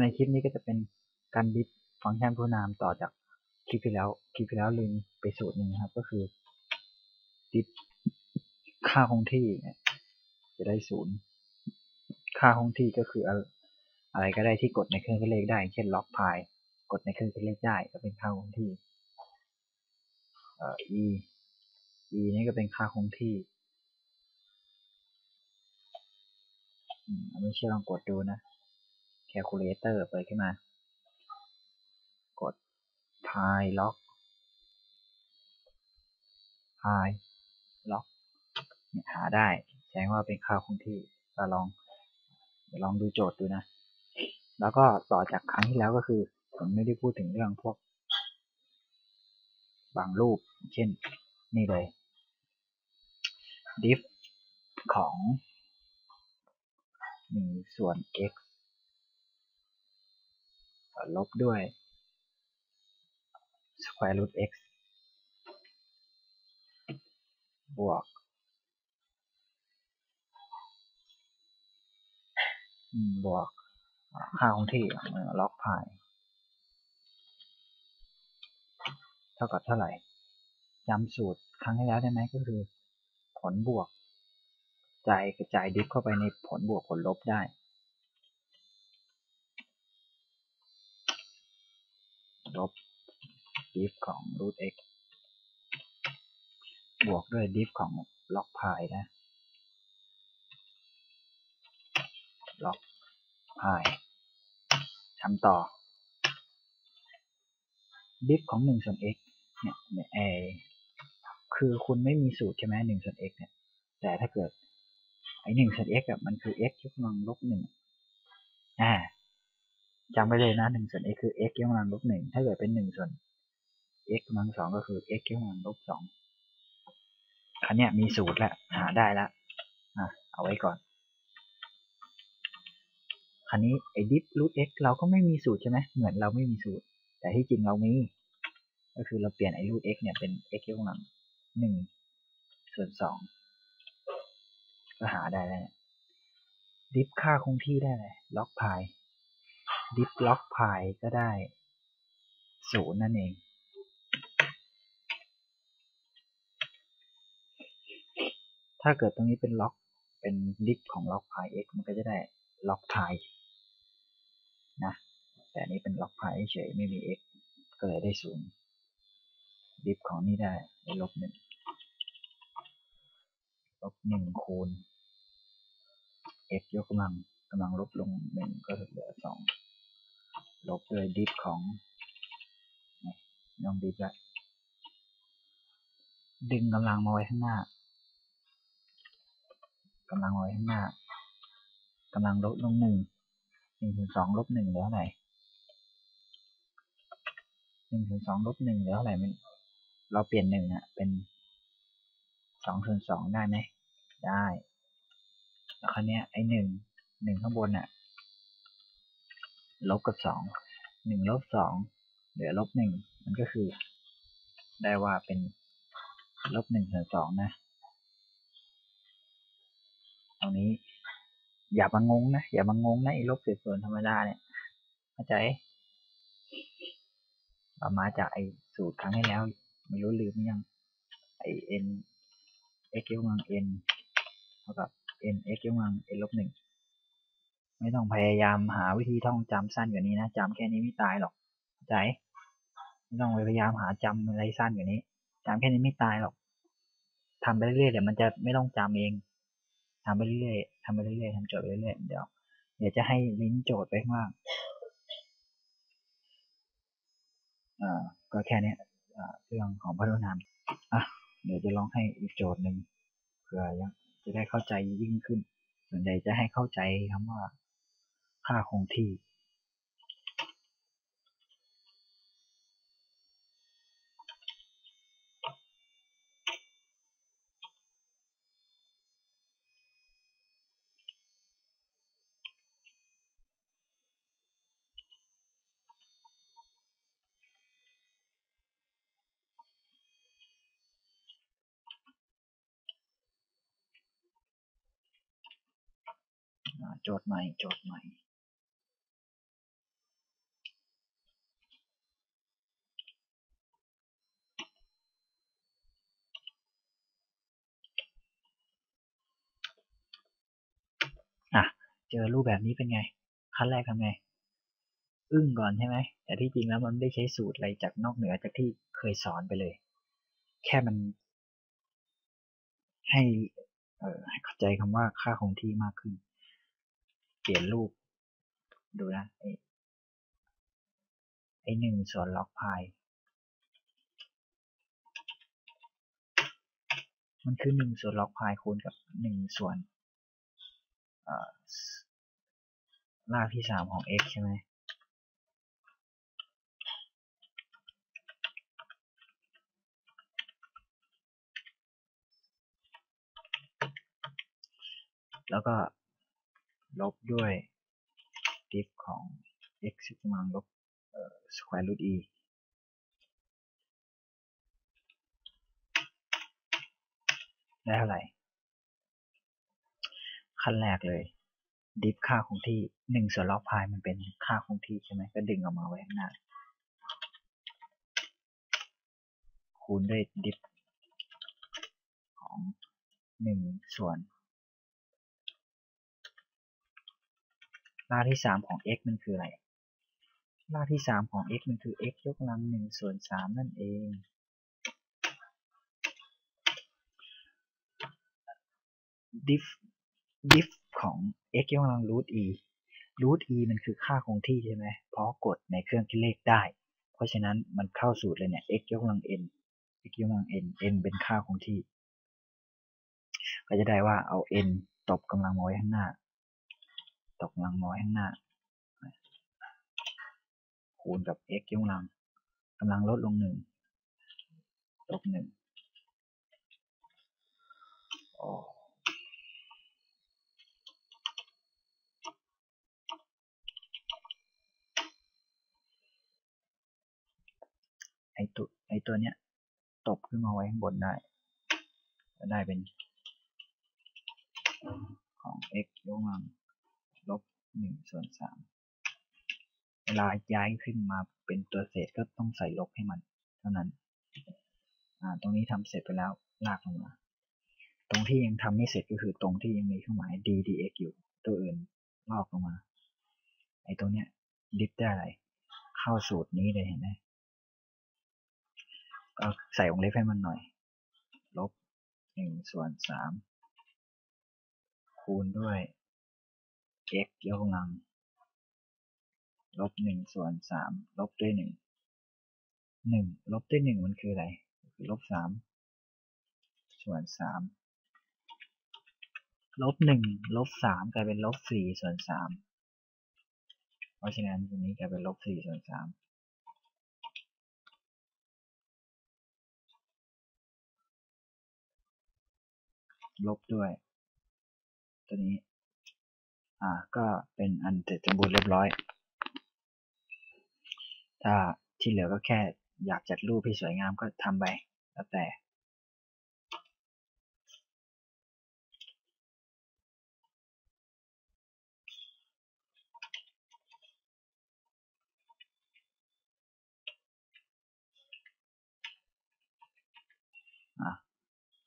ในคลิปนี้ก็จะเป็นการดิฟฟังก์ชันผู้นามต่อจากคลิปที่แล้ว คลิปที่แล้วลืมไปสูตรหนึ่งนะครับ ก็คือดิฟค่าคงที่เนี่ยจะได้ศูนย์ค่าคงที่ก็คืออะไรก็ได้ที่กดในเครื่องคิดเลขได้ เช่นล็อกพายกดในเครื่องคิดเลขได้ก็เป็นค่าคงที่เอ่อ e e นี่ก็เป็นค่าคงที่ไม่เชื่อลองกดดูนะ calculator เปิดขึ้นมา กด pi log pi log เนี่ยหาได้แสดงว่าเป็นค่าคงที่เราลองลองดูโจทย์ดูนะ แล้วก็ต่อจากครั้งที่แล้วก็คือ ผมไม่ได้พูดถึงเรื่องพวก บางรูป เช่น นี่เลย diff ของ1ส่วน x ลบด้วย square root x บวกบวกค่าคงที่ล็อกพายเท่ากับเท่าไหร่จำสูตรครั้งที่แล้วได้ไหมก็คือ ผลบวกจ่ายกระจายดิฟเข้าไปในผลบวกผลลบได้ ลบดิฟของ root x บวกด้วยดิฟของล็อกพายนะล็อกพายทำต่อ ดิฟของ1ส่วน x เนี่ยเนี่ยเอคือคุณไม่มีสูตรใช่ไหมหนึ่งส่วน x เนี่ย แต่ถ้าเกิดไอหนึ่งส่วน x อะมันคือ x ยกกำลังลบหนึ่งอ่า จำไว้เลยนะหนึ่งส่วน x คือ x ยกกำลังลบหนึ่งถ้าเกิดเป็นหนึ่งส่วน x กำลังสองก็คือ x ยกกำลังลบสองอันเนี้ยมีสูตรแล้วหาได้แล้วอะเอาไว้ก่อนคันนี้ไอ้ดิฟรูท x เราก็ไม่มีสูตรใช่ไหมเหมือนเราไม่มีสูตร แต่ที่จริงเรามีก็คือเราเปลี่ยนไอ้รูท x เนี่ยเป็น x ยกกำลังหนึ่งส่วนสองก็หาได้แล้วดิฟค่าคงที่ได้เลยล็อกพาย ดิฟล็อกพายก็ได้ศูนย์นั่นเอง ถ้าเกิดตรงนี้เป็นล็อกเป็นดิฟของล็อกพาย x มันก็จะได้ล็อกพายนะแต่นี้เป็นล็อกพายเฉยไม่มี x ก็เลยได้ศูนย์ดิฟของนี้ได้ลบหนึ่งลบหนึ่งคูณ x ยกกำลังกำลังลบลงหนึ่งก็เหลือสอง ลบด้วยดิฟของน้องดิฟละดึงกำลังมาไว้ข้างหน้ากำลังไว้ข้างหน้ากำลังลบลงหนึ่งหนึ่งส่วนสองลบหนึ่งเหลือเท่าไหร่หนึ่งส่วนสองลบหนึ่งเหลือเท่าไหร่มันเราเปลี่ยนหนึ่งอะเป็นสองส่วนสองได้ไหมได้แล้วคราวนี้ไอหนึ่งหนึ่งข้างบนอะ ลบกับสองหนึ่งลบสองเหลือลบหนึ่งมันก็คือ ได้ว่าเป็นลบหนึ่งส่วนสองนะ ตรงนี้ อย่ามางงนะ อย่ามางงนะไอ้ลบเศษส่วนธรรมดาเนี่ยเข้าใจเรามาจากไอ้สูตรครั้งที่แล้ว ไม่รู้ลืมยังไอ n x ยกกำลัง n เท่ากับ n x ยกกำลัง n ลบหนึ่ง ไม่ต้องพยายามหาวิธีท่องจำสั้นกว่านี้นะจำแค่นี้ไม่ตายหรอกเข้าใจไม่ต้องพยายามหาจำอะไรสั้นกว่านี้จำแค่นี้ไม่ตายหรอกทำไปเรื่อยๆเดี๋ยวมันจะไม่ต้องจำเองทำไปเรื่อยๆทำไปเรื่อยๆทำโจทย์ไปเรื่อยๆเดี๋ยวเดี๋ยวจะให้ลิงก์โจทย์ไปข้างล่างอ่าก็แค่นี้เรื่องของพัฒนามอะเดี๋ยวจะลองให้อีกโจทย์หนึ่งเพื่อยังจะได้เข้าใจยิ่งขึ้น ส่วนใหญ่จะให้เข้าใจคำว่า ค่าคงที่ โจทย์ใหม่ โจทย์ใหม่ เจอรูปแบบนี้เป็นไง ขั้นแรกทำไง อึ้งก่อนใช่ไหม แต่ที่จริงแล้วมันไม่ได้ใช้สูตรอะไรจากนอกเหนือจากที่เคยสอนไปเลย แค่มัน ให้เข้าใจคำว่าค่าคงที่มากขึ้น เปลี่ยนรูป ดูนะไอไอหนึ่งส่วนล็อกพายมันคือหนึ่งส่วนล็อกพายคูณกับหนึ่งส่วน รากที่สามของ x ใช่ไหมแล้วก็ลบด้วย diff ของ x กำลังลบ square root e ได้เท่าไหร่ ขั้นแรกเลยดิฟค่าคงที่หนึ่งส่วนล็อกพายมันเป็นค่าคงที่ใช่ไหมก็ดึงออกมาไว้ข้างหน้า คูณด้วยดิฟของหนึ่งส่วนรากที่สามของ x มันคืออะไร รากที่สามของ x มันคือ x ยกกำลังหนึ่งส่วนสามนั่นเอง diff diff ของ x ยกกำลัง root e root e มันคือค่าคงที่ใช่ไหมเพราะกดในเครื่องคิดเลขได้ เพราะฉะนั้นมันเข้าสูตรเลยเนี่ย x ยกกำลัง n x ยกกำลัง n n เป็นค่าคงที่ ก็จะได้ว่าเอา n ตบกำลังมาไว้ข้างหน้า ตบกำลังมาไว้ข้างหน้า คูณกับ x ยกกำลังกำลังลดลงหนึ่งลบหนึ่งไอ ตัวเนี้ยตบขึ้นมาไว้ข้างบนได้จะได้เป็นของ x ยกกำลังลบหนึ่งส่วนสามเวลาย้ายขึ้นมาเป็นตัวเศษก็ต้องใส่ลบให้มัน เท่านั้น อ่า ตรงนี้ทำเสร็จไปแล้วลากลงมา ตรงที่ยังทำไม่เสร็จก็คือตรงที่ยังมีเครื่องหมาย d dx อยู่ ตัวอื่นลอกลงมา ไอ้ตรงเนี้ยดิฟได้อะไร เข้าสูตรนี้เลยเห็นไหม ใส่วงเล็บให้มันหน่อย ลบหนึ่งส่วนสามคูณด้วย x ยกกำลัง ลบหนึ่งส่วนสามลบด้วยหนึ่งหนึ่งลบด้วยหนึ่งมันคืออะไรคือลบสามส่วนสามลบหนึ่งลบสามกลายเป็นลบสี่ส่วนสามเพราะฉะนั้นตรงนี้กลายเป็นลบสี่ส่วนสาม ลบด้วย ตัวนี้ อ่า ก็เป็นอันเสร็จสมบูรณ์เรียบร้อย ถ้าที่เหลือก็แค่อยากจัดรูปให้สวยงามก็ทำไป แล้วแต่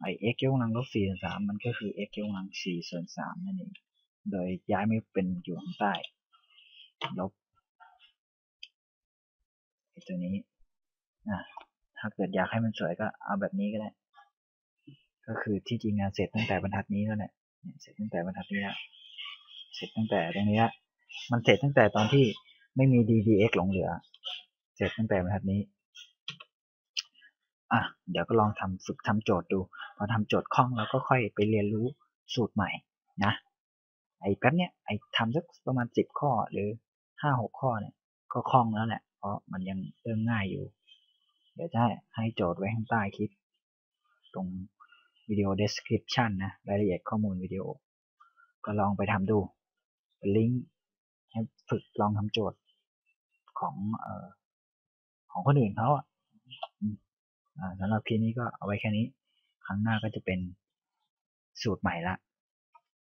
ไอ x ยกกำลังลบ4ส่วน3มันก็คือ x ยกกำลัง4ส่วน3นั่นเอง โดยย้ายไม่เป็นอยู่ข้างใต้ ลบไอตัวนี้อะถ้าเกิดอยากให้มันสวยก็เอาแบบนี้ก็ได้ ก็คือที่จริงงานเสร็จตั้งแต่บรรทัดนี้แล้วแหละเสร็จตั้งแต่บรรทัดนี้ล้วเสร็จตั้งแต่ตรงนี้ละมันเสร็จตั้งแต่ตอนที่ไม่มี ddx หลงเหลือ เสร็จตั้งแต่บรรทัดนี้ อะเดี๋ยวก็ลองทำฝึกทำโจทย์ดู พอทำโจทย์คล่องแล้วก็ค่อยไปเรียนรู้สูตรใหม่นะ ไอ้แป๊บเนี้ยไอ้ทำสักประมาณสิบข้อหรือห้าหกข้อเนี่ย ก็คล่องแล้วแหละ เพราะมันยังเริ่มง่ายอยู่ เดี๋ยวจะให้โจทย์ไว้ข้างใต้คลิป ตรงวิดีโอ description นะ รายละเอียดข้อมูลวิดีโอ ก็ลองไปทำดูเป็นลิงก์ให้ฝึกลองทำโจทย์ของเอ่อของคนอื่นเขาอะ สำหรับคลิปนี้ก็เอาไว้แค่นี้ ครั้งหน้าก็จะเป็นสูตรใหม่ละ